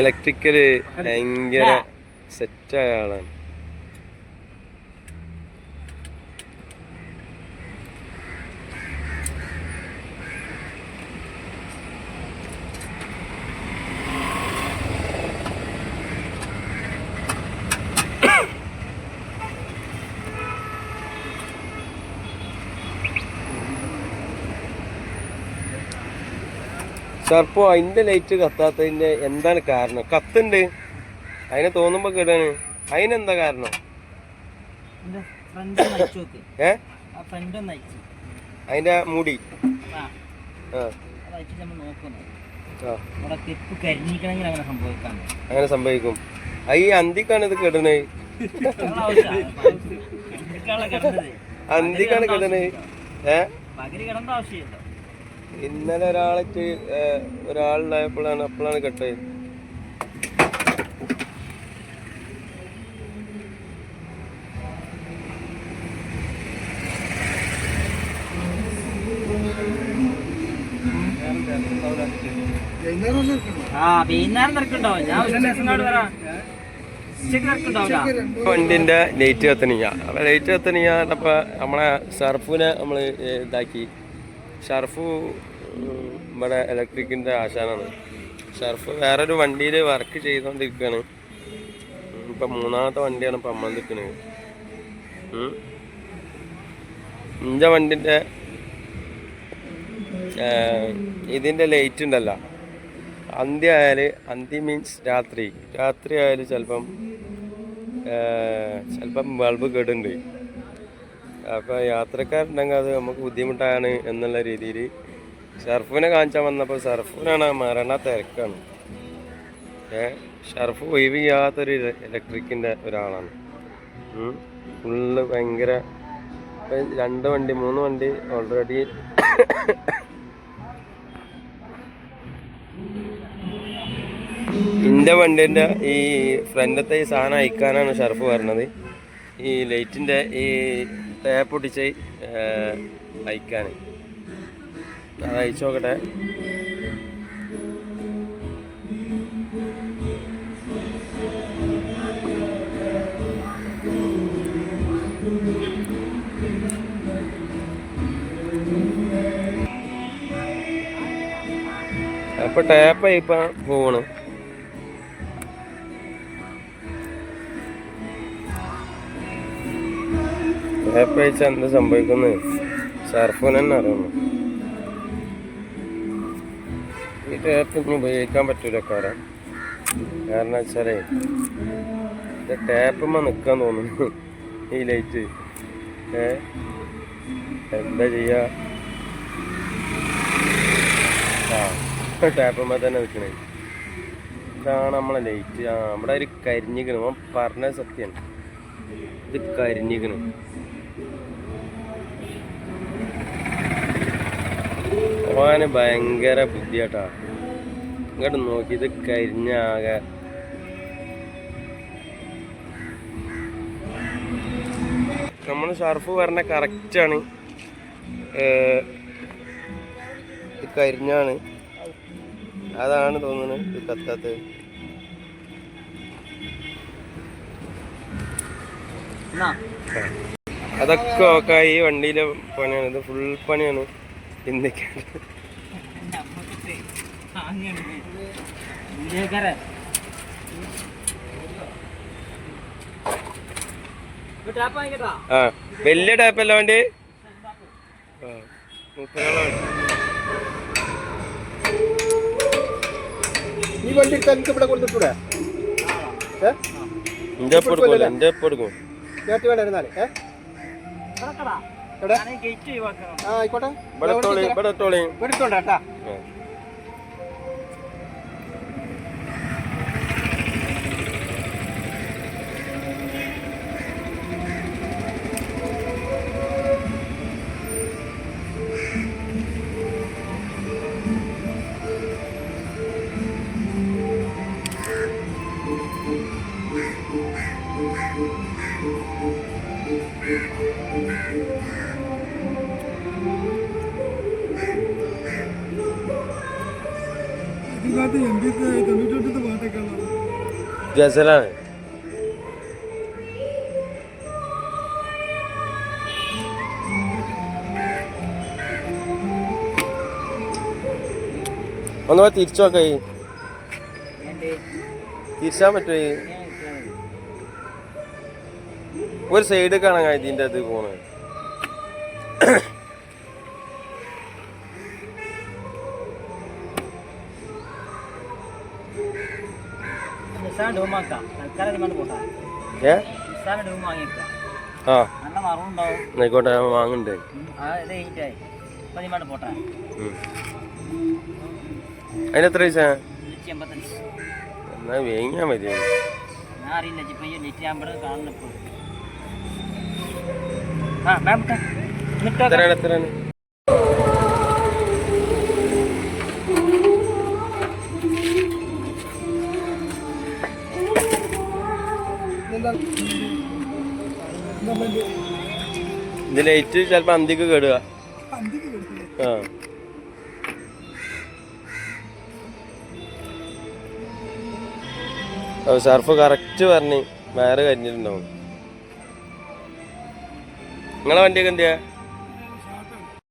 Electrical ഭയങ്കര സെറ്റായ ആളാണ്. ഷർപ്പോ അതിന്റെ ലൈറ്റ് കത്താത്തതിന്റെ എന്താണ് കാരണം? കത്തുണ്ട്. അതിനെ തോന്നുമ്പോ കേടാണ്. അതിനെന്താ കാരണം? ഏ? അതിന്റെ മുടി. അങ്ങനെ സംഭവിക്കും. ഈ അന്തിക്കാണ് ഇത് കേടണേ. അന്തിക്കാണ് കേടണേ. ഏ? പകര് കിടന്ന ആവശ്യമില്ല. ഇന്നലെ ഒരാൾക്ക് ഒരാളുണ്ടായപ്പോഴാണ് അപ്പോഴാണ് കട്ട് ചെയ്ത് വണ്ടിന്റെ ലൈറ്റ് കത്തണിയ ലൈറ്റ് കത്തണിയ നമ്മളെ സർഫുനെ നമ്മൾ ഇതാക്കി. ഷർഫ് ഇവിടെ ഇലക്ട്രിക്കിന്റെ ആശാനാണ്. ഷർഫ് വേറൊരു വണ്ടിയിൽ വർക്ക് ചെയ്തുകൊണ്ടിരിക്കുകയാണ് ഇപ്പം മൂന്നാമത്തെ വണ്ടിയാണ് ഇപ്പം അമ്മ നിൽക്കുന്നത് ഇന്റെ വണ്ടിന്റെ ഇതിന്റെ ലൈറ്റ് ഉണ്ടല്ല. അന്ത്യ ആയാൽ അന്തി മീൻസ് രാത്രി. രാത്രി ആയാൽ ചിലപ്പം ചിലപ്പം ബൾബ് കേടുണ്ട്. അപ്പോൾ യാത്രക്കാരുണ്ടെങ്കിൽ അത് നമുക്ക് ബുദ്ധിമുട്ടാണ് എന്നുള്ള രീതിയിൽ ഷർഫിനെ കാണിച്ചാൽ വന്നപ്പോൾ ഷർഫിനാണ് മരണ തിരക്കാണ്. ഏ ഷർഫ് ഒഴിവ് ചെയ്യാത്തൊരു ഇലക്ട്രിക്കിന്റെ ഒരാളാണ്. ഫുള്ള് ഭയങ്കര രണ്ട് വണ്ടി മൂന്ന് വണ്ടി ഓൾറെഡി എന്റെ വണ്ടിന്റെ ഈ ഫ്രണ്ടത്തെ ഈ സാധനം അയക്കാനാണ് ഷർഫ് പറഞ്ഞത് ഈ ലൈറ്റിന്റെ ഈ ടാപ്പ് ഒട്ടിച്ച് അയക്കാൻ അത് അയച്ചു നോക്കട്ടെ അപ്പൊ ടാപ്പ് ഇപ്പൊ പോണ് അയച്ചാൽ എന്ത് സംഭവിക്കുന്നത് സർഫിന് തന്നെ അറിയുന്നു ഈ ഇനി ഉപയോഗിക്കാൻ പറ്റൂല കാരണം കാരണം വെച്ചാലേ ഇത് ടാപ്പുമ്മ നിൽക്കാൻ തോന്നുന്നു. ഈ ലൈറ്റ്. ഏ? എന്താ ചെയ്യാ? ആ ടാപ്പുമ്മ തന്നെ നിൽക്കണേ ഇതാണ് നമ്മളെ ലൈറ്റ്. ആ നമ്മുടെ ഒരു കരിഞ്ഞിക്കണം പറഞ്ഞ സത്യമാണ് ഇത് കരിഞ്ഞിക്കണ് ഓന് ഭയങ്കര ബുദ്ധിയാട്ടാ. ഇങ്ങോട്ട് നോക്കി ഇത് കരിഞ്ഞ ആകെ നമ്മൾ ഷർഫ് പറഞ്ഞ കറക്റ്റാണ് ഇത് കരിഞ്ഞാണ്. അതാണ് തോന്നുന്നത് ഇത് കത്താത്തത്. എന്നാ? അതൊക്കെ ഓക്കെ ഈ വണ്ടിയിലെ പണിയാണ്. ഇത് ഫുൾ പണിയാണ്. വാങ്ങിക്കട്ടാ ആ വലിയ ടാപ്പല്ല വണ്ടി? ഈ വണ്ടി തനിക്ക് ഇവിടെ കൊടുത്തിട്ടൂടെ? ഏ? എന്റെ ഒപ്പം എടുക്കും എന്റെ ഒപ്പം എടുക്കും വേണ്ട ഇരുന്നാൽ ഏ? എവിടെ? ആ ആയിക്കോട്ടെ. എടുത്തോണ്ട കേട്ടാ. Thank you. ജസലാണ് ഒന്ന് തിരിച്ചു നോക്കേ. തിരിച്ചാൻ പറ്റുമോ ഒരു സൈഡ് കാണാൻ ഇതിന്റെ അത് പോണ്. ആയിക്കോട്ടെ ഞാൻ വാങ്ങണ്ടേ. പൈസ? എന്നാ മതി ഞാൻ അറിയില്ല ഇപ്പം ഈ ഇത് ലൈറ്റ് ചിലപ്പോ അന്തിക്ക് കേടുക സർഫ് കറക്റ്റ് പറഞ്ഞ് വയറ് കരിഞ്ഞിട്ടുണ്ടാവും നിങ്ങളെ വണ്ടിയൊക്കെ എന്തിയാ?